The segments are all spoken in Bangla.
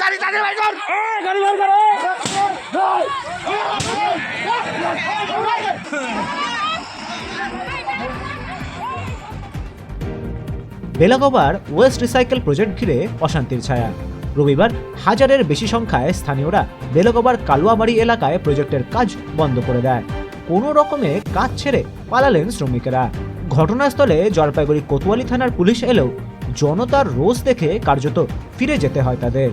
গাড়ি বেলাগোবার ওয়েস্ট রিসাইকেল প্রজেক্ট ঘিরে অশান্তির ছায়া। রবিবার হাজারের বেশি সংখ্যায় স্থানীয়রা বেলগোবার কালুয়াবাড়ি এলাকায় প্রজেক্টের কাজ বন্ধ করে দেয়। কোনো রকমে কাজ ছেড়ে পালালেন শ্রমিকেরা। ঘটনাস্থলে জলপাইগুড়ি কোতোয়ালি থানার পুলিশ এলেও জনতার রোষ দেখে কার্যত ফিরে যেতে হয় তাদের।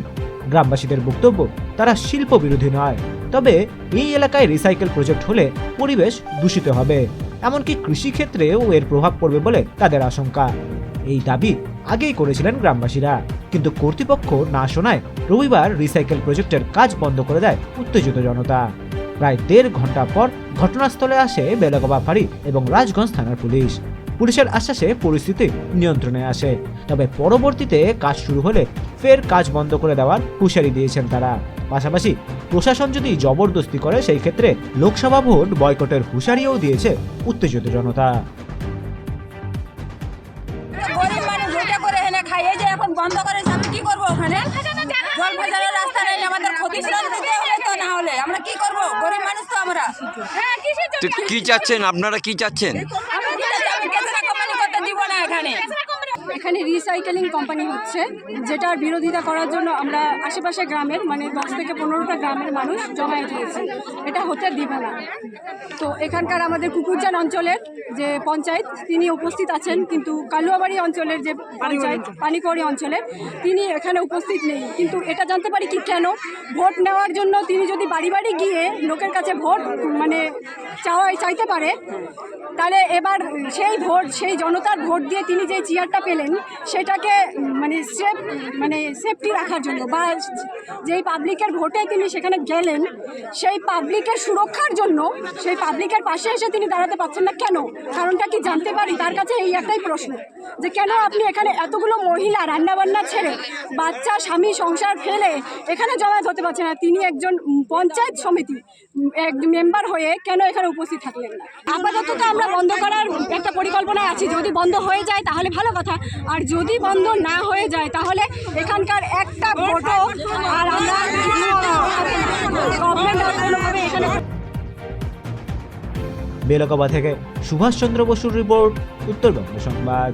গ্রামবাসীদের বক্তব্য, তারা শিল্প বিরোধী নয়। তবে এই এলাকায় রিসাইকেল প্রজেক্ট হলে পরিবেশ দূষিত হবে। এমনকি কৃষিক্ষেত্রেও এর প্রভাব পড়বে বলে তাদের আশঙ্কা। এই দাবি আগেই করেছিলেন গ্রামবাসীরা। কিন্তু কর্তৃপক্ষ না শোনায় রবিবার রিসাইকেল প্রজেক্টের কাজ বন্ধ করে দেয় উত্তেজিত জনতা। প্রায় দেড় ঘণ্টা পর ঘটনাস্থলে আসে বেলাগোবা ফাঁড়ি এবং রাজগঞ্জ থানার পুলিশ। পুলিশের আশ্বাসে পরিস্থিতি নিয়ন্ত্রণে আসে। তবে পরবর্তীতে কাজ শুরু হলে ফের কাজ বন্ধ করে দেওয়ার হুঁশিয়ারি দিয়েছেন তারা। পাশাপাশি প্রশাসন যদি জবরদস্তি করে সেই ক্ষেত্রে লোকসভা ভোট বয়কটের হুঁশিয়ারিও দিয়েছে উত্তেজিত জনতা। গরিব মানুষ রোজা করে এনে খাই এই যে এখন বন্ধ করে আমি কি করব ওখানে? জল ভেজানোর রাস্তা নেই আমাদের ক্ষতিপূরণ দিতে হলে তো না হলে। আমরা কি করব? গরিব মানুষ তো আমরা। হ্যাঁ কিসের তো কি চাচ্ছেন? আপনারা কি চাচ্ছেন আমরা কি চাচ্ছি? আমি কেসরা কোম্পানি করতে দিব না এখানে এখানে রিসাইকেলিং কোম্পানি হচ্ছে যেটার বিরোধিতা করার জন্য আমরা আশেপাশে গ্রামের মানে দশ থেকে পনেরোটা গ্রামের মানুষ জমায়েত হয়েছি। এটা হতে দিব না। তো এখানকার আমাদের কুকুরজান অঞ্চলের যে পঞ্চায়েত তিনি উপস্থিত আছেন কিন্তু কালুয়াবাড়ি অঞ্চলের যে পঞ্চায়েত পানিকড়ি। অঞ্চলের তিনি এখানে উপস্থিত নেই। কিন্তু এটা জানতে পারি কি কেন? ভোট নেওয়ার জন্য তিনি যদি বাড়ি বাড়ি গিয়ে লোকের কাছে ভোট মানে চাওয়াই চাইতে পারে তাহলে এবার সেই ভোট সেই জনতার ভোট দিয়ে তিনি যে চেয়ারটা পেলেন সেটাকে মানে সেফ মানে সেফটি রাখার জন্য বা যেই পাবলিকের ভোটে তিনি সেখানে গেলেন, সেই পাবলিকের সুরক্ষার জন্য, সেই পাবলিকের পাশে এসে তিনি দাঁড়াতে পারছেন না কেন? কারণটা কি জানতে পারি? তার কাছে এই একটাই প্রশ্ন, যে কেন আপনি এখানে এতগুলো মহিলা রান্নাবান্না ছেড়ে বাচ্চা, স্বামী সংসার ফেলে এখানে জমায়েত হতে পারছে না? তিনি একজন পঞ্চায়েত সমিতি, এক মেম্বার হয়ে কেন এখানে উপস্থিত থাকলেন না? আপাতত তো আমরা বন্ধ করার একটা পরিকল্পনায় আছি, যদি বন্ধ হয়ে যায় তাহলে ভালো কথা। আর যদি বন্ধ না হয়ে যায় তাহলে এখানকার একটা ফটো আর আমরা এখানে থেকে সুভাষচন্দ্র বসুর রিপোর্ট উত্তরবঙ্গ সংবাদ।